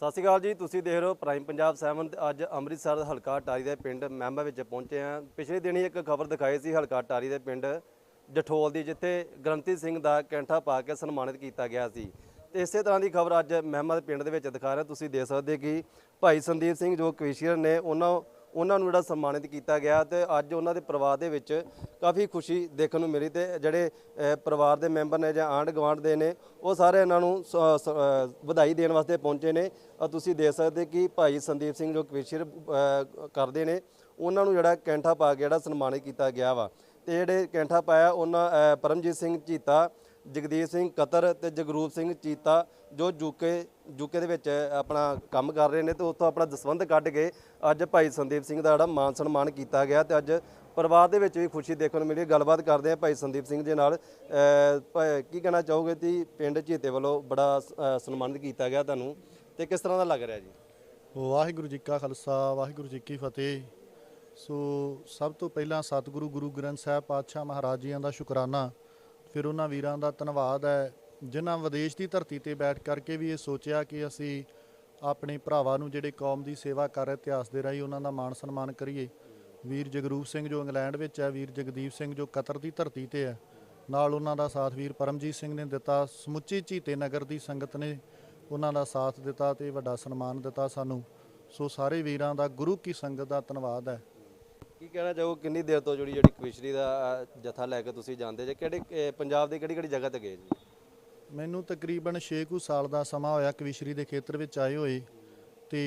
ਸਤਿ ਸ਼੍ਰੀ ਅਕਾਲ ਜੀ, ਤੁਸੀਂ ਦੇਖ ਰਹੇ ਹੋ ਪ੍ਰਾਈਮ ਪੰਜਾਬ 7 ਅੱਜ ਅੰਮ੍ਰਿਤਸਰ ਹਲਕਾ ਟਾਰੀ ਦੇ ਪਿੰਡ ਮਹਿਮਾ ਵਿੱਚ ਪਹੁੰਚੇ ਹਾਂ। ਪਿਛਲੇ ਦਿਨੀ ਇੱਕ ਖਬਰ ਦਿਖਾਈ ਸੀ ਹਲਕਾ ਟਾਰੀ ਦੇ ਪਿੰਡ ਜਠੋਲ ਦੀ, ਜਿੱਥੇ ਗ੍ਰੰਥੀ ਸਿੰਘ ਦਾ ਕੈਂਠਾ ਪਾ ਕੇ ਸਨਮਾਨਿਤ ਕੀਤਾ ਗਿਆ ਸੀ। ਤੇ ਇਸੇ ਤਰ੍ਹਾਂ ਦੀ ਖਬਰ ਅੱਜ ਮਹਿਮਾ ਦੇ ਪਿੰਡ ਦੇ ਵਿੱਚ ਦਿਖਾ ਰਿਹਾ ਤੁਸੀਂ ਦੇਖ ਸਕਦੇ ਕਿ ਭਾਈ ਸੰਦੀਪ ਸਿੰਘ, ਜੋ ਕਵੀਸ਼ੀਅਰ ਨੇ, ਉਹਨਾਂ ਉਹਨਾਂ ਨੂੰ ਜਿਹੜਾ ਸਨਮਾਨਿਤ ਕੀਤਾ ਗਿਆ ਤੇ ਅੱਜ ਉਹਨਾਂ ਦੇ ਪਰਿਵਾਰ ਦੇ ਵਿੱਚ ਕਾਫੀ ਖੁਸ਼ੀ ਦੇਖਣ ਨੂੰ ਮਿਲੀ ਤੇ ਜਿਹੜੇ ਪਰਿਵਾਰ ਦੇ ਮੈਂਬਰ ਨੇ ਜਾਂ ਆਂਢ ਗੁਆਂਢ ਦੇ ਨੇ, ਉਹ ਸਾਰੇ ਇਹਨਾਂ ਨੂੰ ਸ- ਵਧਾਈ ਦੇਣ ਵਾਸਤੇ ਪਹੁੰਚੇ ਨੇ। ਤੁਸੀਂ ਦੇਖ ਸਕਦੇ ਕਿ ਭਾਈ ਸੰਦੀਪ ਸਿੰਘ ਜੋ ਕਵੀਸ਼ਰ ਕਰਦੇ ਨੇ, ਉਹਨਾਂ ਨੂੰ ਜਿਹੜਾ ਕੈਂਠਾ ਪਾ ਕੇ ਜਿਹੜਾ ਸਨਮਾਨਿਤ ਕੀਤਾ ਗਿਆ ਵਾ। ਤੇ ਜਿਹੜੇ ਕੈਂਠਾ ਪਾਇਆ ਉਹਨਾਂ ਪਰਮਜੀਤ ਸਿੰਘ ਚੀਤਾ ਜਗਦੀਪ ਸਿੰਘ ਕਤਰ ਤੇ ਜਗਰੂਪ ਸਿੰਘ ਚੀਤਾ ਜੋ ਜੂਕੇ ਜੂਕੇ ਦੇ ਵਿੱਚ ਆਪਣਾ ਕੰਮ ਕਰ ਰਹੇ ਨੇ ਤੇ ਉੱਥੋਂ ਆਪਣਾ ਦਸਵੰਧ ਕੱਢ ਕੇ ਅੱਜ ਭਾਈ ਸੰਦੀਪ ਸਿੰਘ ਦਾ ਜਿਹੜਾ ਮਾਨ ਸਨਮਾਨ ਕੀਤਾ ਗਿਆ ਤੇ ਅੱਜ ਪਰਿਵਾਰ ਦੇ ਵਿੱਚ ਵੀ ਖੁਸ਼ੀ ਦੇਖਣ ਨੂੰ ਮਿਲੀ ਗੱਲਬਾਤ ਕਰਦੇ ਆ ਭਾਈ ਸੰਦੀਪ ਸਿੰਘ ਜੀ ਨਾਲ। ਕੀ ਕਹਿਣਾ ਚਾਹੋਗੇ ਕਿ ਪਿੰਡ ਚੀਤੇ ਵੱਲੋਂ ਬੜਾ ਸਨਮਾਨਿਤ ਕੀਤਾ ਗਿਆ ਤੁਹਾਨੂੰ ਤੇ ਕਿਸ ਤਰ੍ਹਾਂ ਦਾ ਲੱਗ ਰਿਹਾ ਜੀ? ਵਾਹਿਗੁਰੂ ਜੀ ਕਾ ਖਾਲਸਾ, ਵਾਹਿਗੁਰੂ ਜੀ ਕੀ ਫਤਿਹ। ਸੋ ਸਭ ਤੋਂ ਪਹਿਲਾਂ ਸਤਿਗੁਰੂ ਗੁਰੂ ਗ੍ਰੰਥ ਸਾਹਿਬ ਪਾਤਸ਼ਾਹ ਮਹਾਰਾਜ ਜੀਆਂ ਦਾ ਸ਼ੁਕਰਾਨਾ ਫਿਰ ਉਹਨਾਂ ਵੀਰਾਂ ਦਾ ਧੰਨਵਾਦ ਹੈ, ਜਿਨ੍ਹਾਂ ਵਿਦੇਸ਼ ਦੀ ਧਰਤੀ ਤੇ ਬੈਠ ਕਰਕੇ ਵੀ ਇਹ ਸੋਚਿਆ ਕਿ ਅਸੀਂ ਆਪਣੇ ਭਰਾਵਾਂ ਨੂੰ ਜਿਹੜੇ ਕੌਮ ਦੀ ਸੇਵਾ ਕਰ ਰਹੇ, ਇਤਿਹਾਸ ਦੇ ਰਾਹੀਂ ਉਹਨਾਂ ਦਾ ਮਾਣ ਸਨਮਾਨ ਕਰੀਏ। ਵੀਰ ਜਗਰੂਪ ਸਿੰਘ ਜੋ ਇੰਗਲੈਂਡ ਵਿੱਚ ਹੈ, ਵੀਰ ਜਗਦੀਪ ਸਿੰਘ ਜੋ ਕਤਰ ਦੀ ਧਰਤੀ ਤੇ ਹੈ, ਨਾਲ ਉਹਨਾਂ ਦਾ ਸਾਥ ਵੀਰ ਪਰਮਜੀਤ ਸਿੰਘ ਨੇ ਦਿੱਤਾ, ਸਮੁੱਚੀ ਚੀਤੇ ਨਗਰ ਦੀ ਸੰਗਤ ਨੇ ਉਹਨਾਂ ਦਾ ਸਾਥ ਦਿੱਤਾ ਤੇ ਵੱਡਾ ਸਨਮਾਨ ਦਿੱਤਾ ਸਾਨੂੰ। ਸੋ ਸਾਰੇ ਵੀਰਾਂ ਦਾ ਗੁਰੂ ਕੀ ਸੰਗਤ ਦਾ ਧੰਨਵਾਦ ਹੈ। ਕੀ ਕਹਿਣਾ ਚਾਹੋ ਕਿੰਨੀ ਦੇਰ ਤੋਂ ਜਿਹੜੀ ਜਿਹੜੀ ਕਵਿਸ਼ਰੀ ਦਾ ਅਹ, ਜਥਾ ਲੈ ਕੇ ਤੁਸੀਂ ਜਾਂਦੇ ਜੇ? ਕਿਹੜੇ ਅਹ, ਪੰਜਾਬ ਦੀ ਕਿਹੜੀ ਕਿਹੜੀ ਜਗ੍ਹਾ ਤੇ ਗਏ ਜੀ ਮੈਨੂੰ ਤਕਰੀਬਨ 6 ਕੁ ਸਾਲ ਦਾ ਸਮਾਂ ਹੋਇਆ ਕਵਿਸ਼ਰੀ ਦੇ ਖੇਤਰ ਵਿੱਚ ਆਏ ਹੋਏ। ਤੇ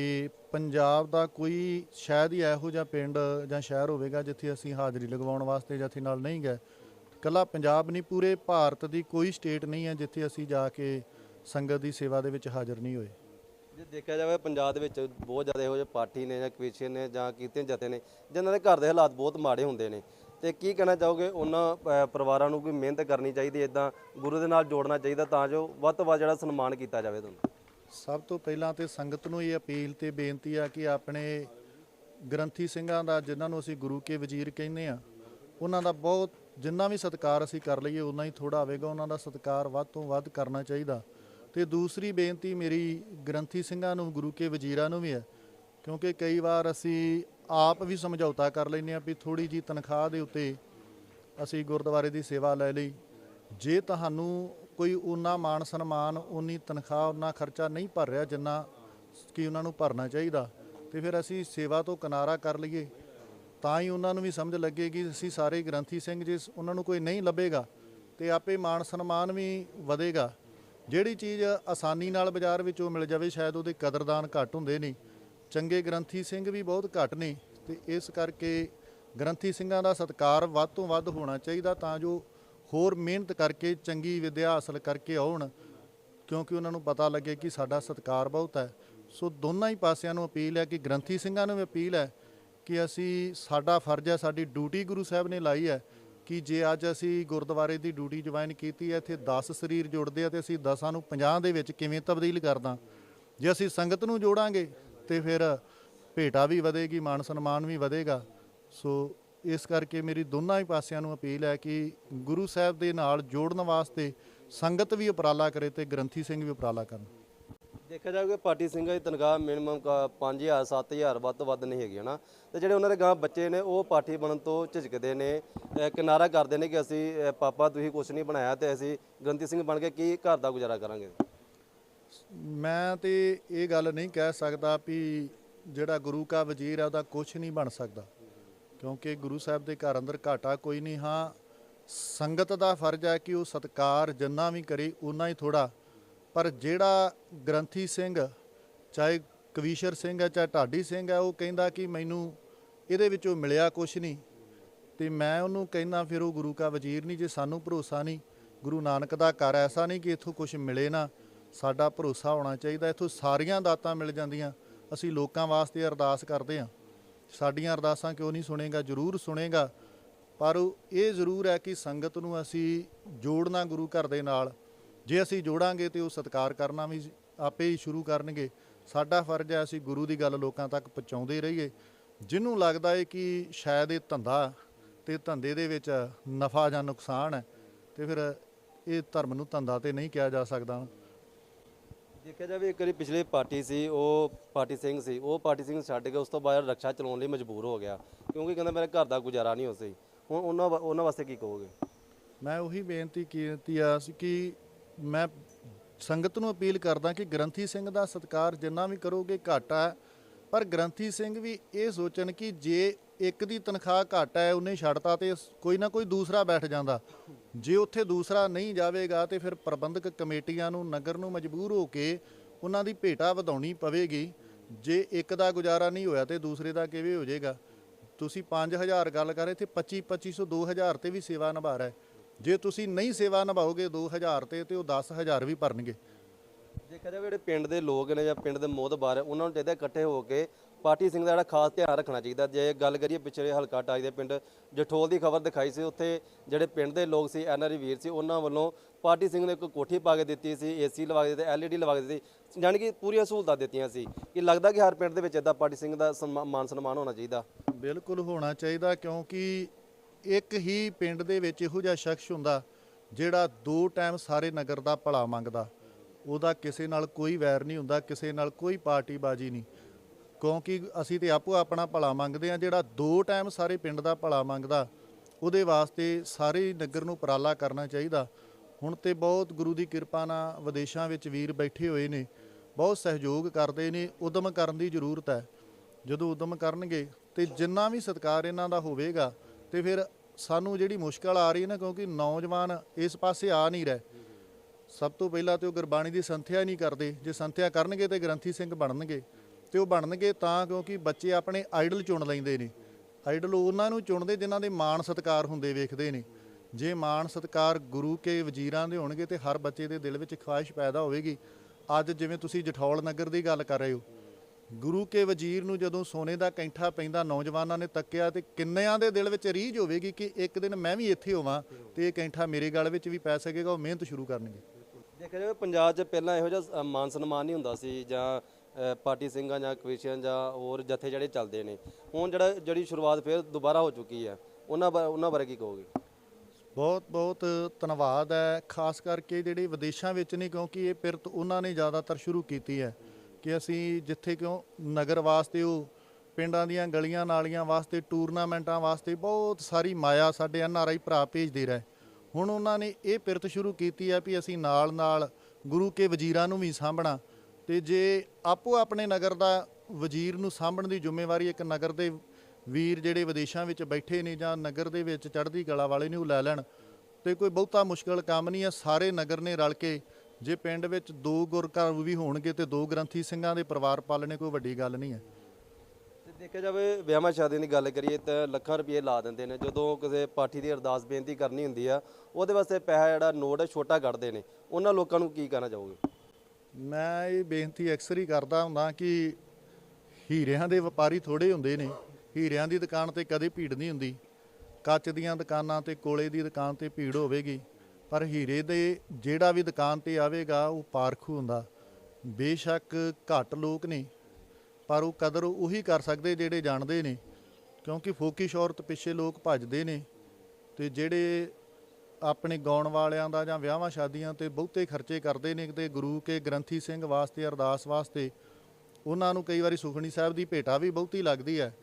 ਪੰਜਾਬ ਦਾ ਕੋਈ ਸ਼ਾਇਦ ਹੀ ਇਹੋ ਜਿਹਾ ਪਿੰਡ ਜਾਂ ਸ਼ਹਿਰ ਹੋਵੇਗਾ ਜਿੱਥੇ ਅਸੀਂ ਹਾਜ਼ਰੀ ਲਗਵਾਉਣ ਵਾਸਤੇ ਜਥੇ ਨਾਲ ਨਹੀਂ ਗਏ। ਕੱਲਾ ਪੰਜਾਬ ਨਹੀਂ ਪੂਰੇ ਭਾਰਤ ਦੀ ਕੋਈ ਸਟੇਟ ਨਹੀਂ ਹੈ ਜਿੱਥੇ ਅਸੀਂ ਜਾ ਕੇ ਸੰਗਤ ਦੀ ਸੇਵਾ ਦੇ ਵਿੱਚ ਹਾਜ਼ਰ ਨਹੀਂ ਹੋਏ। ਜੇ ਦੇਖਿਆ ਜਾਵੇ ਪੰਜਾਬ ਦੇ ਵਿੱਚ ਬਹੁਤ ਜ਼ਿਆਦਾ ਇਹੋ ਜਿਹੇ ਪਾਰਟੀ ਨੇ ਜਾਂ ਕ੍ਰਿਸਚੀਅਨ ਨੇ ਜਾਂ ਕੀਰਤਨ ਜਥੇ ਨੇ, ਜਿਨ੍ਹਾਂ ਦੇ ਘਰ ਦੇ ਹਾਲਾਤ ਬਹੁਤ ਮਾੜੇ ਹੁੰਦੇ ਨੇ। ਤੇ ਕੀ ਕਹਿਣਾ ਚਾਹੋਗੇ? ਉਹਨਾਂ ਪਰਿਵਾਰਾਂ ਨੂੰ ਕੋਈ ਮਿਹਨਤ ਕਰਨੀ ਚਾਹੀਦੀ ਇਦਾਂ ਗੁਰੂ ਦੇ ਨਾਲ ਜੋੜਨਾ ਚਾਹੀਦਾ ਤਾਂ ਜੋ ਵੱਧ ਤੋਂ ਵੱਧ ਜਿਹੜਾ ਸਨਮਾਨ ਕੀਤਾ ਜਾਵੇ ਤੁਹਾਨੂੰ। ਸਭ ਤੋਂ ਪਹਿਲਾਂ ਤੇ ਸੰਗਤ ਨੂੰ ਇਹ ਅਪੀਲ ਤੇ ਬੇਨਤੀ ਆ ਕਿ ਆਪਣੇ ਗ੍ਰੰਥੀ ਸਿੰਘਾਂ ਦਾ, ਜਿਨ੍ਹਾਂ ਨੂੰ ਅਸੀਂ ਗੁਰੂ ਕੇ ਵਜ਼ੀਰ ਕਹਿੰਦੇ ਆ, ਉਹਨਾਂ ਦਾ ਬਹੁਤ, ਜਿੰਨਾ ਵੀ ਸਤਿਕਾਰ ਅਸੀਂ ਕਰ ਲਈਏ ਉਨਾ ਹੀ ਥੋੜਾ ਆਵੇਗਾ ਉਹਨਾਂ ਦਾ ਸਤਿਕਾਰ ਵੱਧ ਤੋਂ ਵੱਧ ਕਰਨਾ ਚਾਹੀਦਾ। ਤੇ ਦੂਸਰੀ ਬੇਨਤੀ ਮੇਰੀ ਗ੍ਰੰਥੀ ਸਿੰਘਾਂ ਨੂੰ, ਗੁਰੂ ਕੇ ਵਜ਼ੀਰਾਂ ਨੂੰ ਵੀ ਹੈ, ਕਿਉਂਕਿ ਕਈ ਵਾਰ ਅਸੀਂ ਆਪ ਵੀ ਸਮਝੌਤਾ ਕਰ ਲੈਂਦੇ ਆ ਵੀ ਥੋੜੀ ਜੀ ਤਨਖਾਹ ਦੇ ਉੱਤੇ ਅਸੀਂ ਗੁਰਦੁਆਰੇ ਦੀ ਸੇਵਾ ਲੈ ਲਈ। ਜੇ ਤੁਹਾਨੂੰ ਕੋਈ ਉਨਾ ਮਾਣ ਸਨਮਾਨ ਉਨੀ ਤਨਖਾਹ ਉਨਾ ਖਰਚਾ ਨਹੀਂ ਭਰ ਰਿਹਾ ਜਿੰਨਾ ਕਿ ਉਹਨਾਂ ਨੂੰ ਭਰਨਾ ਚਾਹੀਦਾ, ਤੇ ਫਿਰ ਅਸੀਂ ਸੇਵਾ ਤੋਂ ਕਿਨਾਰਾ ਕਰ ਲਈਏ, ਤਾਂ ਹੀ ਉਹਨਾਂ ਨੂੰ ਵੀ ਸਮਝ ਲੱਗੇਗੀ ਅਸੀਂ ਸਾਰੇ ਗ੍ਰੰਥੀ ਸਿੰਘ ਜਿਸ ਉਹਨਾਂ ਨੂੰ ਕੋਈ ਨਹੀਂ ਲੱਭੇਗਾ, ਤੇ ਆਪੇ ਮਾਣ ਸਨਮਾਨ ਵੀ ਵਧੇਗਾ। ਜਿਹੜੀ ਚੀਜ਼ ਆਸਾਨੀ ਨਾਲ ਬਾਜ਼ਾਰ ਵਿੱਚੋਂ ਮਿਲ ਜਾਵੇ, ਸ਼ਾਇਦ ਉਹਦੇ ਕਦਰਦਾਨ ਘੱਟ ਹੁੰਦੇ ਨੇ ਚੰਗੇ ਗ੍ਰੰਥੀ ਸਿੰਘ ਵੀ ਬਹੁਤ ਘੱਟ ਨੇ ਤੇ ਇਸ ਕਰਕੇ ਗ੍ਰੰਥੀ ਸਿੰਘਾਂ ਦਾ ਸਤਿਕਾਰ ਵੱਧ ਤੋਂ ਵੱਧ ਹੋਣਾ ਚਾਹੀਦਾ ਤਾਂ ਜੋ ਹੋਰ ਮਿਹਨਤ ਕਰਕੇ ਚੰਗੀ ਵਿਦਿਆ ਹਾਸਲ ਕਰਕੇ ਆਉਣ, ਕਿਉਂਕਿ ਉਹਨਾਂ ਨੂੰ ਪਤਾ ਲੱਗੇ ਕਿ ਸਾਡਾ ਸਤਿਕਾਰ ਬਹੁਤ ਹੈ। ਸੋ ਦੋਨਾਂ ਹੀ ਪਾਸਿਆਂ ਨੂੰ ਅਪੀਲ ਹੈ ਕਿ ਗ੍ਰੰਥੀ ਸਿੰਘਾਂ ਨੂੰ ਵੀ ਅਪੀਲ ਹੈ ਕਿ ਅਸੀਂ, ਸਾਡਾ ਫਰਜ਼ ਹੈ, ਸਾਡੀ ਡਿਊਟੀ ਗੁਰੂ ਸਾਹਿਬ ਨੇ ਲਾਈ ਹੈ ਕਿ ਜੇ ਅੱਜ ਅਸੀਂ ਗੁਰਦੁਆਰੇ ਦੀ ਡਿਊਟੀ ਜੁਆਇਨ ਕੀਤੀ ਹੈ, ਇੱਥੇ 10 ਸਰੀਰ ਜੁੜਦੇ ਆ ਤੇ ਅਸੀਂ 10 ਨੂੰ 50 ਦੇ ਵਿੱਚ ਕਿਵੇਂ ਤਬਦੀਲ ਕਰਦਾ? ਜੇ ਅਸੀਂ ਸੰਗਤ ਨੂੰ ਜੋੜਾਂਗੇ ਤੇ ਫਿਰ ਭੇਟਾ ਵੀ ਵਧੇਗੀ ਮਾਨ ਸਨਮਾਨ ਵੀ ਵਧੇਗਾ। ਸੋ ਇਸ ਕਰਕੇ ਮੇਰੀ ਦੋਨਾਂ ਹੀ ਪਾਸਿਆਂ ਨੂੰ ਅਪੀਲ ਹੈ ਕਿ ਗੁਰੂ ਸਾਹਿਬ ਦੇ ਨਾਲ ਜੋੜਨ ਵਾਸਤੇ ਸੰਗਤ ਵੀ ਉਪਰਾਲਾ ਕਰੇ ਤੇ ਗ੍ਰੰਥੀ ਸਿੰਘ ਵੀ ਉਪਰਾਲਾ ਕਰਨ। ਦੇਖਿਆ ਜਾਵੇ ਪਾਰਟੀ ਸਿੰਘਾਂ ਦੀ ਤਨਖਾਹ ਮਿਨੀਮਮ 5000 7000 ਵੱਧ ਤੋਂ ਵੱਧ ਨਹੀਂ ਹੈਗੀ, ਹਨਾ? ਤੇ ਜਿਹੜੇ ਉਹਨਾਂ ਦੇ ਗਾਂ ਬੱਚੇ ਨੇ, ਉਹ ਪਾਰਟੀ ਬਣਨ ਤੋਂ ਝਿਜਕਦੇ ਨੇ, ਅਹ ਕਿਨਾਰਾ ਕਰਦੇ ਨੇ ਕਿ ਅਸੀਂ, ਅਹ ਪਾਪਾ ਤੁਸੀਂ ਕੁਝ ਨਹੀਂ ਬਣਾਇਆ ਤੇ ਅਸੀਂ ਗ੍ਰੰਥੀ ਸਿੰਘ ਬਣ ਕੇ ਕੀ ਘਰ ਦਾ ਗੁਜ਼ਾਰਾ ਕਰਾਂਗੇ? ਮੈਂ ਤੇ ਇਹ ਗੱਲ ਨਹੀਂ ਕਹਿ ਸਕਦਾ ਵੀ ਜਿਹੜਾ ਗੁਰੂ ਕਾ ਵਜ਼ੀਰ ਹੈ, ਉਹਦਾ ਕੁਝ ਨਹੀਂ ਬਣ ਸਕਦਾ। ਕਿਉਂਕਿ ਗੁਰੂ ਸਾਹਿਬ ਦੇ ਘਰ ਅੰਦਰ ਘਾਟਾ ਕੋਈ ਨਹੀਂ, ਹਾਂ, ਸੰਗਤ ਦਾ ਫਰਜ਼ ਹੈ ਕਿ ਉਹ ਸਤਕਾਰ ਜਿੰਨਾ ਵੀ ਕਰੇ ਉਨਾ ਹੀ ਥੋੜਾ ਪਰ ਜਿਹੜਾ ਗ੍ਰੰਥੀ ਸਿੰਘ, ਚਾਹੇ ਕਵੀਸ਼ਰ ਸਿੰਘ ਹੈ, ਚਾਹੇ ਢਾਡੀ ਸਿੰਘ ਹੈ, ਉਹ ਕਹਿੰਦਾ ਕਿ ਮੈਨੂੰ ਇਹਦੇ ਵਿੱਚੋਂ ਮਿਲਿਆ ਕੁਛ ਨਹੀਂ। ਤੇ ਮੈਂ ਉਹਨੂੰ ਕਹਿੰਦਾ, ਫਿਰ ਉਹ ਗੁਰੂ ਕਾ ਵਜ਼ੀਰ ਨਹੀਂ, ਜੇ ਸਾਨੂੰ ਭਰੋਸਾ ਨਹੀਂ, ਗੁਰੂ ਨਾਨਕ ਦਾ ਘਰ ਐਸਾ ਨਹੀਂ ਕਿ ਇੱਥੋਂ ਕੁਝ ਮਿਲੇ ਨਾ, ਸਾਡਾ ਭਰੋਸਾ ਹੋਣਾ ਚਾਹੀਦਾ। ਇੱਥੋਂ ਸਾਰੀਆਂ ਦਾਤਾਂ ਮਿਲ ਜਾਂਦੀਆਂ। ਅਸੀਂ ਲੋਕਾਂ ਵਾਸਤੇ ਅਰਦਾਸ ਕਰਦੇ ਹਾਂ। ਸਾਡੀਆਂ ਅਰਦਾਸਾਂ ਕਿਉਂ ਨਹੀਂ ਸੁਣੇਗਾ? ਜ਼ਰੂਰ ਸੁਣੇਗਾ। ਪਰ ਇਹ ਜ਼ਰੂਰ ਹੈ ਕਿ ਸੰਗਤ ਨੂੰ ਅਸੀਂ ਜੋੜਨਾ ਗੁਰੂ ਘਰ ਦੇ ਨਾਲ। ਜੇ ਅਸੀਂ ਜੋੜਾਂਗੇ ਤੇ ਉਹ ਸਤਿਕਾਰ ਕਰਨਾ ਵੀ ਆਪੇ ਹੀ ਸ਼ੁਰੂ ਕਰਨਗੇ। ਸਾਡਾ ਫਰਜ਼ ਹੈ ਅਸੀਂ ਗੁਰੂ ਦੀ ਗੱਲ ਲੋਕਾਂ ਤੱਕ ਪਹੁੰਚਾਉਂਦੇ ਰਹੀਏ। ਜਿਹਨੂੰ ਲੱਗਦਾ ਹੈ ਕਿ ਸ਼ਾਇਦ ਇਹ ਧੰਦਾ ਤੇ ਧੰਦੇ ਦੇ ਵਿੱਚ ਨਫਾ ਜਾਂ ਨੁਕਸਾਨ ਹੈ ਤੇ ਫਿਰ ਇਹ ਧਰਮ ਨੂੰ ਧੰਦਾ ਤੇ ਨਹੀਂ ਕਿਹਾ ਜਾ ਸਕਦਾ। ਦੇਖਿਆ ਜਾਵੇ ਇੱਕ ਵਾਰੀ ਪਿਛਲੇ ਪਾਰਟੀ ਸੀ ਉਹ ਪਾਰਟੀ ਸਿੰਘ ਸੀ ਉਹ ਪਾਰਟੀ ਸਿੰਘ ਛੱਡ ਕੇ ਉਸ ਤੋਂ ਬਾਅਦ ਰਕਸ਼ਾ ਚਲਾਉਣ ਲਈ ਮਜਬੂਰ ਹੋ ਗਿਆ ਕਿਉਂਕਿ ਕਹਿੰਦਾ ਮੇਰੇ ਘਰ ਦਾ ਗੁਜ਼ਾਰਾ ਨਹੀਂ ਹੋ ਸਕੀ ਹੁਣ ਉਹਨਾਂ ਉਹਨਾਂ ਵਾਸਤੇ ਕੀ ਕਹੋਗੇ? ਮੈਂ ਉਹੀ ਬੇਨਤੀ ਕੀਤੀ ਆ ਸੀ ਕਿ ਮੈਂ ਸੰਗਤ ਨੂੰ ਅਪੀਲ ਕਰਦਾ ਕਿ ਗ੍ਰੰਥੀ ਸਿੰਘ ਦਾ ਸਤਿਕਾਰ ਜਿੰਨਾ ਵੀ ਕਰੋਗੇ ਘੱਟ ਹੈ ਪਰ ਗ੍ਰੰਥੀ ਸਿੰਘ ਵੀ ਇਹ ਸੋਚਣ ਕਿ ਜੇ ਇੱਕ ਦੀ ਤਨਖਾਹ ਘੱਟ ਹੈ ਉਹਨੇ ਛੱਡਤਾ ਤੇ ਕੋਈ ਨਾ ਕੋਈ ਦੂਸਰਾ ਬੈਠ ਜਾਂਦਾ। ਜੇ ਉੱਥੇ ਦੂਸਰਾ ਨਹੀਂ ਜਾਵੇਗਾ ਤੇ ਫਿਰ ਪ੍ਰਬੰਧਕ ਕਮੇਟੀਆਂ ਨੂੰ, ਨਗਰ ਨੂੰ ਮਜਬੂਰ ਹੋ ਕੇ ਉਹਨਾਂ ਦੀ ਭੇਟਾ ਵਧਾਉਣੀ ਪਵੇਗੀ। ਜੇ ਇੱਕ ਦਾ ਗੁਜ਼ਾਰਾ ਨਹੀਂ ਹੋਇਆ ਤੇ ਦੂਸਰੇ ਦਾ ਕਿਵੇਂ ਹੋ ਜਾਏਗਾ? ਤੁਸੀਂ 5000 ਗੱਲ ਕਰ ਰਹੇ ਤੇ 25 2500 2000 ਤੇ ਵੀ ਸੇਵਾ ਨਿਭਾ ਰਿਹਾ ਹੈ। ਜੇ ਤੁਸੀਂ ਨਹੀਂ ਸੇਵਾ ਨਿਭਾਓਗੇ 2000 ਤੇ ਤੇ ਉਹ 10000 ਵੀ ਭਰਨਗੇ। ਦੇਖਿਆ ਜਾਵੇ ਜਿਹੜੇ ਪਿੰਡ ਦੇ ਲੋਕ ਨੇ ਜਾਂ ਪਿੰਡ ਦੇ ਮੋਹਤਬਾਰ ਉਹਨਾਂ ਨੂੰ ਚਾਹੀਦਾ ਇਕੱਠੇ ਹੋ ਕੇ ਪਾਰਟੀ ਸਿੰਘ ਦਾ ਜਿਹੜਾ ਖਾਸ ਧਿਆਨ ਰੱਖਣਾ ਚਾਹੀਦਾ। ਜੇ ਗੱਲ ਕਰੀਏ ਪਿਛਲੇ ਹਲਕਾ ਟਾਈ ਦੇ ਪਿੰਡ ਜਠੋਲ ਦੀ ਖਬਰ ਦਿਖਾਈ ਸੀ ਉੱਥੇ ਜਿਹੜੇ ਪਿੰਡ ਦੇ ਲੋਕ ਸੀ ਐਨਆਰਈ ਵੀਰ ਸੀ ਉਹਨਾਂ ਵੱਲੋਂ ਪਾਰਟੀ ਸਿੰਘ ਨੇ ਇੱਕ ਕੋਠੀ ਪਾ ਕੇ ਦਿੱਤੀ ਸੀ ਏਸੀ ਲਵਾ ਕੇ ਦਿੱਤੇ ਐਲਈਡੀ ਲਵਾ ਕੇ ਦਿੱਤੀ ਜਾਣੀ ਕਿ ਪੂਰੀਆਂ ਸਹੂਲਤਾਂ ਦਿੱਤੀਆਂ ਸੀ। ਕਿ ਲੱਗਦਾ ਕਿ ਹਰ ਪਿੰਡ ਦੇ ਵਿੱਚ ਇਦਾਂ ਪਾਰਟੀ ਸਿੰਘ ਦਾ ਮਾਨ ਸਨਮਾਨ ਹੋਣਾ ਚਾਹੀਦਾ? ਬਿਲਕੁਲ ਹੋਣਾ ਚਾਹੀਦਾ ਕਿਉਂਕਿ ਇੱਕ ਹੀ ਪਿੰਡ ਦੇ ਵਿੱਚ ਇਹੋ ਜਿਹਾ ਸ਼ਖਸ ਹੁੰਦਾ ਜਿਹੜਾ ਦੋ ਟਾਈਮ ਸਾਰੇ ਨਗਰ ਦਾ ਭਲਾ ਮੰਗਦਾ। ਉਹਦਾ ਕਿਸੇ ਨਾਲ ਕੋਈ ਵੈਰ ਨਹੀਂ ਹੁੰਦਾ, ਕਿਸੇ ਨਾਲ ਕੋਈ ਪਾਰਟੀ ਬਾਜੀ ਨਹੀਂ। ਕਿਉਂਕਿ ਅਸੀਂ ਤੇ ਆਪੋ ਆਪਣਾ ਭਲਾ ਮੰਗਦੇ ਆ ਜਿਹੜਾ ਦੋ ਟਾਈਮ ਸਾਰੇ ਪਿੰਡ ਦਾ ਭਲਾ ਮੰਗਦਾ, ਉਹਦੇ ਵਾਸਤੇ ਸਾਰੇ ਨਗਰ ਨੂੰ ਉਪਰਾਲਾ ਕਰਨਾ ਚਾਹੀਦਾ। ਹੁਣ ਤੇ ਬਹੁਤ ਗੁਰੂ ਦੀ ਕਿਰਪਾ ਨਾਲ ਵਿਦੇਸ਼ਾਂ ਵਿੱਚ ਵੀਰ ਬੈਠੇ ਹੋਏ ਨੇ, ਬਹੁਤ ਸਹਿਯੋਗ ਕਰਦੇ ਨੇ, ਉਦਮ ਕਰਨ ਦੀ ਜ਼ਰੂਰਤ ਹੈ। ਜਦੋਂ ਉਦਮ ਕਰਨਗੇ ਤੇ ਜਿੰਨਾ ਵੀ ਸਤਕਾਰ ਇਹਨਾਂ ਦਾ ਹੋਵੇਗਾ ਤੇ ਫਿਰ ਸਾਨੂੰ ਜਿਹੜੀ ਮੁਸ਼ਕਲ ਆ ਰਹੀ ਹੈ ਨਾ, ਕਿਉਂਕਿ ਨੌਜਵਾਨ ਇਸ ਪਾਸੇ ਆ ਨਹੀਂ ਰਹੇ। ਸਭ ਤੋਂ ਪਹਿਲਾਂ ਤੇ ਉਹ ਗੁਰਬਾਣੀ ਦੀ ਸੰਥਿਆ ਨਹੀਂ ਕਰਦੇ। ਜੇ ਸੰਥਿਆ ਕਰਨਗੇ ਤੇ ਗ੍ਰੰਥੀ ਸਿੰਘ ਬਣਨਗੇ। ਤੇ ਉਹ ਬਣਨਗੇ ਤਾਂ ਕਿਉਂਕਿ ਬੱਚੇ ਆਪਣੇ ਆਈਡਲ ਚੁਣ ਲੈਂਦੇ ਨੇ। ਆਈਡਲ ਉਹਨਾਂ ਨੂੰ ਚੁਣਦੇ ਜਿਨ੍ਹਾਂ ਦੇ ਮਾਣ ਸਤਕਾਰ ਹੁੰਦੇ ਵੇਖਦੇ ਨੇ। ਜੇ ਮਾਣ ਸਤਕਾਰ ਗੁਰੂ ਕੇ ਵਜ਼ੀਰਾਂ ਦੇ ਹੋਣਗੇ ਤੇ ਹਰ ਬੱਚੇ ਦੇ ਦਿਲ ਵਿੱਚ ਖੁਆਇਸ਼ ਪੈਦਾ ਹੋਵੇਗੀ। ਅੱਜ ਜਿਵੇਂ ਤੁਸੀਂ ਜਠੌਲ ਨਗਰ ਦੀ ਗੱਲ ਕਰ ਰਹੇ ਹੋ ਗੁਰੂ ਕੇ ਵਜ਼ੀਰ ਨੂੰ ਜਦੋਂ ਸੋਨੇ ਦਾ ਕੈਂਠਾ ਪੈਂਦਾ ਨੌਜਵਾਨਾਂ ਨੇ ਤੱਕਿਆ ਤੇ ਕਿੰਨਿਆਂ ਦੇ ਦਿਲ ਵਿੱਚ ਰੀਝ ਹੋਵੇਗੀ ਕਿ ਇੱਕ ਦਿਨ ਮੈਂ ਵੀ ਇੱਥੇ ਹੋਵਾਂ ਤੇ ਇਹ ਕੈਂਠਾ ਮੇਰੇ ਗਲ ਵਿੱਚ ਵੀ ਪੈ ਸਕੇਗਾ ਉਹ ਮਿਹਨਤ ਸ਼ੁਰੂ ਕਰਨਗੇ। ਦੇਖਿਆ ਜਾਵੇ ਪੰਜਾਬ 'ਚ ਪਹਿਲਾਂ ਇਹੋ ਜਿਹਾ ਮਾਨ ਸਨਮਾਨ ਨਹੀਂ ਹੁੰਦਾ ਸੀ ਜਾਂ ਪਾਰਟੀ ਸਿੰਘਾਂ ਜਾਂ ਕ੍ਰਿਸਚੀਅਨ ਜਾਂ ਹੋਰ ਜਥੇ ਜਿਹੜੇ ਚੱਲਦੇ ਨੇ। ਹੁਣ ਜਿਹੜਾ ਜਿਹੜੀ ਸ਼ੁਰੂਆਤ ਫਿਰ ਦੁਬਾਰਾ ਹੋ ਚੁੱਕੀ ਹੈ ਉਹਨਾਂ ਉਹਨਾਂ ਬਾਰੇ ਕੀ ਕਹੋਗੇ? ਬਹੁਤ ਬਹੁਤ ਧੰਨਵਾਦ ਹੈ ਖਾਸ ਕਰਕੇ ਜਿਹੜੇ ਵਿਦੇਸ਼ਾਂ ਵਿੱਚ ਨੇ ਕਿਉਂਕਿ ਇਹ ਪਿਰਤ ਉਹਨਾਂ ਨੇ ਜ਼ਿਆਦਾਤਰ ਸ਼ੁਰੂ ਕੀਤੀ ਹੈ। ਕਿ ਅਸੀਂ ਜਿੱਥੇ ਕਿਉਂ ਨਗਰ ਵਾਸਤੇ ਉਹ ਪਿੰਡਾਂ ਦੀਆਂ ਗਲੀਆਂ ਨਾਲੀਆਂ ਵਾਸਤੇ, ਟੂਰਨਾਮੈਂਟਾਂ ਵਾਸਤੇ ਬਹੁਤ ਸਾਰੀ ਮਾਇਆ ਸਾਡੇ ਐਨਆਰਆਈ ਭਰਾ ਭੇਜਦੇ ਰਹੇ। ਹੁਣ ਉਹਨਾਂ ਨੇ ਇਹ ਪਿਰਤ ਸ਼ੁਰੂ ਕੀਤੀ ਹੈ ਵੀ ਅਸੀਂ ਨਾਲ ਨਾਲ ਗੁਰੂ ਕੇ ਵਜ਼ੀਰਾਂ ਨੂੰ ਵੀ ਸਾਂਭਣਾ। ਤੇ ਜੇ ਆਪੋ ਆਪਣੇ ਨਗਰ ਦਾ ਵਜ਼ੀਰ ਨੂੰ ਸਾਂਭਣ ਦੀ ਜ਼ਿੰਮੇਵਾਰੀ ਇੱਕ ਨਗਰ ਦੇ ਵੀਰ ਜਿਹੜੇ ਵਿਦੇਸ਼ਾਂ ਵਿੱਚ ਬੈਠੇ ਨੇ ਜਾਂ ਨਗਰ ਦੇ ਵਿੱਚ ਚੜ੍ਹਦੀ ਕਲਾ ਵਾਲੇ ਨੇ ਉਹ ਲੈ ਲੈਣ, ਤੇ ਕੋਈ ਬਹੁਤਾ ਮੁਸ਼ਕਲ ਕੰਮ ਨਹੀਂ ਹੈ। ਸਾਰੇ ਨਗਰ ਨੇ ਰਲ ਕੇ ਜੇ ਪਿੰਡ ਵਿੱਚ ਦੋ ਗੁਰਘਰ ਵੀ ਹੋਣਗੇ ਤੇ ਦੋ ਗ੍ਰੰਥੀ ਸਿੰਘਾਂ ਦੇ ਪਰਿਵਾਰ ਪਾਲਣੇ ਕੋਈ ਵੱਡੀ ਗੱਲ ਨਹੀਂ ਹੈ। ਤੇ ਦੇਖਿਆ ਜਾਵੇ ਵਿਆਹਾਂ ਸ਼ਾਦੀਆਂ ਦੀ ਗੱਲ ਕਰੀਏ ਤਾਂ ਲੱਖਾਂ ਰੁਪਏ ਲਾ ਦਿੰਦੇ ਨੇ ਜਦੋਂ ਕਿਸੇ ਪਾਠੀ ਦੀ ਅਰਦਾਸ ਬੇਨਤੀ ਕਰਨੀ ਹੁੰਦੀ ਆ ਉਹਦੇ ਵਾਸਤੇ ਪੈਸਾ ਜਿਹੜਾ ਨੋਟ ਹੈ ਛੋਟਾ ਕੱਢਦੇ ਨੇ। ਉਹਨਾਂ ਲੋਕਾਂ ਨੂੰ ਕੀ ਕਹਿਣਾ ਚਾਹੋਗੇ? ਮੈਂ ਇਹ ਬੇਨਤੀ ਅਕਸਰ ਹੀ ਕਰਦਾ ਹੁੰਦਾ ਕਿ ਹੀਰਿਆਂ ਦੇ ਵਪਾਰੀ ਥੋੜੇ ਹੁੰਦੇ ਨੇ ਹੀਰਿਆਂ ਦੀ ਦੁਕਾਨ ਤੇ ਕਦੇ ਭੀੜ ਨਹੀਂ ਹੁੰਦੀ। ਕੱਚ ਦੀਆਂ ਦੁਕਾਨਾਂ ਤੇ ਕੋਲੇ ਦੀ ਦੁਕਾਨ ਤੇ ਭੀੜ ਹੋਵੇਗੀ। ਪਰ ਹੀਰੇ ਦੇ ਜਿਹੜਾ ਵੀ ਦੁਕਾਨ ਤੇ ਆਵੇਗਾ, ਉਹ ਪਾਰਖੂ ਹੁੰਦਾ। ਬੇਸ਼ੱਕ ਘੱਟ ਲੋਕ ਨੇ, ਪਰ ਉਹ ਕਦਰ ਉਹੀ ਕਰ ਸਕਦੇ ਜਿਹੜੇ ਜਾਣਦੇ ਨੇ। ਕਿਉਂਕਿ ਫੋਕੀ ਸ਼ੌਹਰਤ ਪਿੱਛੇ ਲੋਕ ਭੱਜਦੇ ਨੇ ਤੇ ਜਿਹੜੇ ਆਪਣੇ ਗਾਉਣ ਵਾਲਿਆਂ ਦਾ ਜਾਂ ਵਿਆਹਾਂ ਸ਼ਾਦੀਆਂ ਤੇ ਬਹੁਤੇ ਖਰਚੇ ਕਰਦੇ ਨੇ ਤੇ ਗੁਰੂ ਕੇ ਗ੍ਰੰਥੀ ਸਿੰਘ ਵਾਸਤੇ, ਅਰਦਾਸ ਵਾਸਤੇ, ਉਹਨਾਂ ਨੂੰ ਕਈ ਵਾਰੀ ਸੁਖਣੀ ਸਾਹਿਬ ਦੀ ਭੇਟਾ ਵੀ ਬਹੁਤੀ ਲੱਗਦੀ ਹੈ।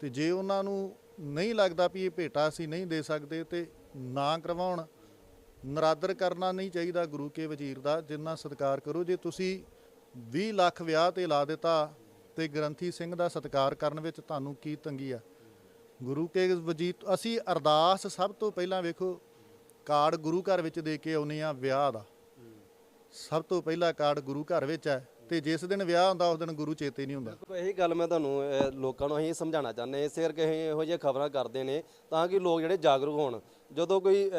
ਤੇ ਜੇ ਉਹਨਾਂ ਨੂੰ ਨਹੀਂ ਲੱਗਦਾ ਵੀ ਇਹ ਭੇਟਾ ਅਸੀਂ ਨਹੀਂ ਦੇ ਸਕਦੇ ਤੇ ਨਾ ਕਰਵਾਉਣ ਨਰਾਦਰ ਕਰਨਾ ਨਹੀਂ ਚਾਹੀਦਾ ਗੁਰੂ ਕੇ ਵਜ਼ੀਰ ਦਾ, ਜਿੰਨਾ ਸਤਿਕਾਰ ਕਰੋ। ਜੇ ਤੁਸੀਂ 20 ਲੱਖ ਵਿਆਹ ਤੇ ਲਾ ਦਿੱਤਾ ਤੇ ਗ੍ਰੰਥੀ ਸਿੰਘ ਦਾ ਸਤਿਕਾਰ ਕਰਨ ਵਿੱਚ ਤੁਹਾਨੂੰ ਕੀ ਤੰਗੀ ਆ? ਗੁਰੂ ਕੇ ਵਜੀਦ ਅਸੀਂ ਅਰਦਾਸ ਸਭ ਤੋਂ ਪਹਿਲਾਂ ਵੇਖੋ, ਕਾਰਡ ਗੁਰੂ ਘਰ ਵਿੱਚ ਦੇ ਕੇ ਆਉਨੇ ਆ ਵਿਆਹ ਦਾ। ਸਭ ਤੋਂ ਪਹਿਲਾ ਕਾਰਡ ਗੁਰੂ ਘਰ ਵਿੱਚ ਹੈ ਤੇ ਜਿਸ ਦਿਨ ਵਿਆਹ ਹੁੰਦਾ, ਉਸ ਦਿਨ ਗੁਰੂ ਚੇਤੇ ਨਹੀਂ ਹੁੰਦਾ। ਇਹੀ ਗੱਲ ਮੈਂ ਤੁਹਾਨੂੰ ਲੋਕਾਂ ਨੂੰ ਅਸੀਂ ਸਮਝਾਉਣਾ ਚਾਹੁੰਦੇ ਹਾਂ। ਇਸੇ ਕਰਕੇ ਇਹੋ ਜਿਹੀਆਂ ਖਬਰਾਂ ਕਰਦੇ ਨੇ ਤਾਂ ਕਿ ਲੋਕ ਜਿਹੜੇ ਜਾਗਰੂਕ ਹੋਣ। ਜਦੋਂ ਕੋਈ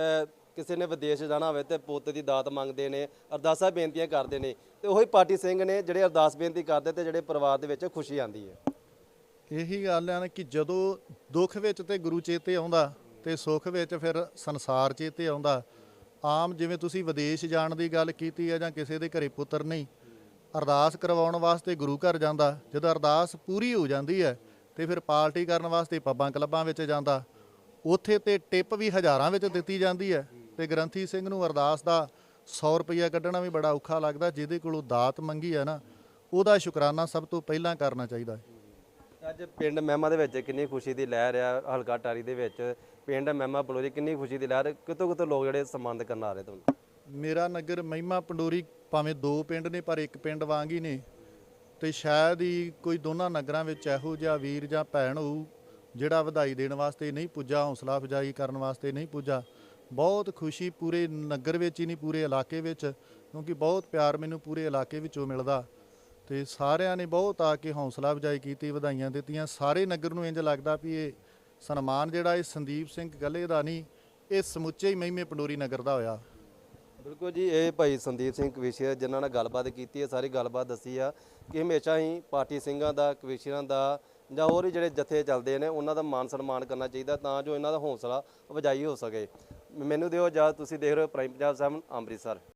ਕਿਸੇ ਨੇ ਵਿਦੇਸ਼ ਜਾਣਾ ਹੋਵੇ ਤੇ ਪੁੱਤ ਦੀ ਦਾਤ ਮੰਗਦੇ ਨੇ, ਅਰਦਾਸਾਂ ਬੇਨਤੀਆਂ ਕਰਦੇ ਨੇ, ਤੇ ਉਹੀ ਪਾਰਟੀ ਸਿੰਘ ਨੇ ਜਿਹੜੇ ਅਰਦਾਸ ਬੇਨਤੀ ਕਰਦੇ ਤੇ ਜਿਹੜੇ ਪਰਿਵਾਰ ਦੇ ਵਿੱਚ ਖੁਸ਼ੀ ਆਂਦੀ ਹੈ। ਇਹੀ ਗੱਲ ਹੈ ਨਾ ਕਿ ਜਦੋਂ ਦੁੱਖ ਵਿੱਚ ਤੇ ਗੁਰੂ ਚੇਤੇ ਆਉਂਦਾ ਤੇ ਸੁੱਖ ਵਿੱਚ ਫਿਰ ਸੰਸਾਰ ਚੇਤੇ ਆਉਂਦਾ। ਆਮ ਜਿਵੇਂ ਤੁਸੀਂ ਵਿਦੇਸ਼ ਜਾਣ ਦੀ ਗੱਲ ਕੀਤੀ ਹੈ ਜਾਂ ਕਿਸੇ ਦੇ ਘਰੇ ਪੁੱਤਰ ਨਹੀਂ, ਅਰਦਾਸ ਕਰਵਾਉਣ ਵਾਸਤੇ ਗੁਰੂ ਘਰ ਜਾਂਦਾ, ਜਦੋਂ ਅਰਦਾਸ ਪੂਰੀ ਹੋ ਜਾਂਦੀ ਹੈ ਤੇ ਫਿਰ ਪਾਰਟੀ ਕਰਨ ਵਾਸਤੇ ਪੱਬਾਂ ਕਲੱਬਾਂ ਵਿੱਚ ਜਾਂਦਾ, ਉੱਥੇ ਤੇ ਟਿਪ ਵੀ ਹਜ਼ਾਰਾਂ ਵਿੱਚ ਦਿੱਤੀ ਜਾਂਦੀ ਹੈ। ਤੇ ਗ੍ਰੰਥੀ ਸਿੰਘ ਨੂੰ ਅਰਦਾਸ ਦਾ 100 ਰੁਪਈਆ ਕੱਢਣਾ ਵੀ ਬੜਾ ਔਖਾ ਲੱਗਦਾ ਜਿਹਦੇ ਕੋਲੋਂ ਦਾਤ ਮੰਗੀ ਆ ਨਾ ਉਹਦਾ ਸ਼ੁਕਰਾਨਾ ਸਭ ਤੋਂ ਪਹਿਲਾਂ ਕਰਨਾ ਚਾਹੀਦਾ ਹੈ। ਅੱਜ ਪਿੰਡ ਮਹਿਮਾ ਦੇ ਵਿੱਚ ਕਿੰਨੀ ਖੁਸ਼ੀ ਦੀ ਲਹਿਰ ਆ ਹਲਕਾ ਟਾਰੀ ਦੇ ਵਿੱਚ। ਪਿੰਡ ਮਹਿਮਾ ਪਲੋਰੀ ਕਿੰਨੀ ਖੁਸ਼ੀ ਦੀ ਲਹਿਰ ਕਿਤੋਂ ਕਿਤੋਂ ਲੋਕ ਜਿਹੜੇ ਸੰਬੰਧ ਕਰਨ ਆ ਰਹੇ ਤੁਹਾਨੂੰ? ਮੇਰਾ ਨਗਰ ਮਹਿਮਾ ਪੰਡੋਰੀ ਭਾਵੇਂ ਦੋ ਪਿੰਡ ਨੇ ਪਰ ਇੱਕ ਪਿੰਡ ਵਾਂਗ ਹੀ ਨੇ। ਤੇ ਸ਼ਾਇਦ ਹੀ ਕੋਈ ਦੋਨਾਂ ਨਗਰਾਂ ਵਿੱਚ ਇਹੋ ਜਿਹਾ ਵੀਰ ਜਾਂ ਭੈਣ ਹੋਊ ਜਿਹੜਾ ਵਧਾਈ ਦੇਣ ਵਾਸਤੇ ਨਹੀਂ ਪੁੱਜਾ ਹੌਸਲਾ ਅਫਜ਼ਾਈ ਕਰਨ ਵਾਸਤੇ ਨਹੀਂ ਪੁੱਜਾ। ਬਹੁਤ ਖੁਸ਼ੀ ਪੂਰੇ ਨਗਰ ਵਿੱਚ ਹੀ ਨਹੀਂ, ਪੂਰੇ ਇਲਾਕੇ ਵਿੱਚ, ਕਿਉਂਕਿ ਬਹੁਤ ਪਿਆਰ ਮੈਨੂੰ ਪੂਰੇ ਇਲਾਕੇ ਵਿੱਚੋਂ ਮਿਲਦਾ। ਤੇ ਸਾਰਿਆਂ ਨੇ ਬਹੁਤ ਆ ਕੇ ਹੌਸਲਾ ਅਫਜ਼ਾਈ ਕੀਤੀ, ਵਧਾਈਆਂ ਦਿੱਤੀਆਂ। ਸਾਰੇ ਨਗਰ ਨੂੰ ਇੰਜ ਲੱਗਦਾ ਵੀ ਇਹ ਸਨਮਾਨ ਜਿਹੜਾ ਇਹ ਸੰਦੀਪ ਸਿੰਘ ਗੱਲੇ ਦਾ ਨਹੀਂ, ਇਹ ਸਮੁੱਚੇ ਹੀ ਮਹਿਮੇ ਪੰਡੋਰੀ ਨਗਰ ਦਾ ਹੋਇਆ। ਬਿਲਕੁਲ ਜੀ, ਇਹ ਭਾਈ ਸੰਦੀਪ ਸਿੰਘ ਕਵੀਸ਼ੀਆ ਜਿਨ੍ਹਾਂ ਨਾਲ ਗੱਲਬਾਤ ਕੀਤੀ ਹੈ, ਸਾਰੀ ਗੱਲਬਾਤ ਦੱਸੀ ਆ ਕਿ ਹਮੇਸ਼ਾ ਹੀ ਪਾਰਟੀ ਸਿੰਘਾਂ ਦਾ, ਕਵੀਸ਼ੀਆਂ ਦਾ ਜਾਂ ਹੋਰ ਜਿਹੜੇ ਜਥੇ ਚੱਲਦੇ ਨੇ, ਉਹਨਾਂ ਦਾ ਮਾਨ ਸਨਮਾਨ ਕਰਨਾ ਚਾਹੀਦਾ ਤਾਂ ਜੋ ਇਹਨਾਂ ਦਾ ਹੌਸਲਾ ਅਫਜਾਈ ਹੋ ਸਕੇ। ਮੈਨੂੰ ਦਿਓ ਜਾਂ ਤੁਸੀਂ ਦੇਖ ਰਹੇ ਹੋ ਪ੍ਰਾਈਮ ਪੰਜਾਬ ਸੈਵਨ ਅੰਮ੍ਰਿਤਸਰ।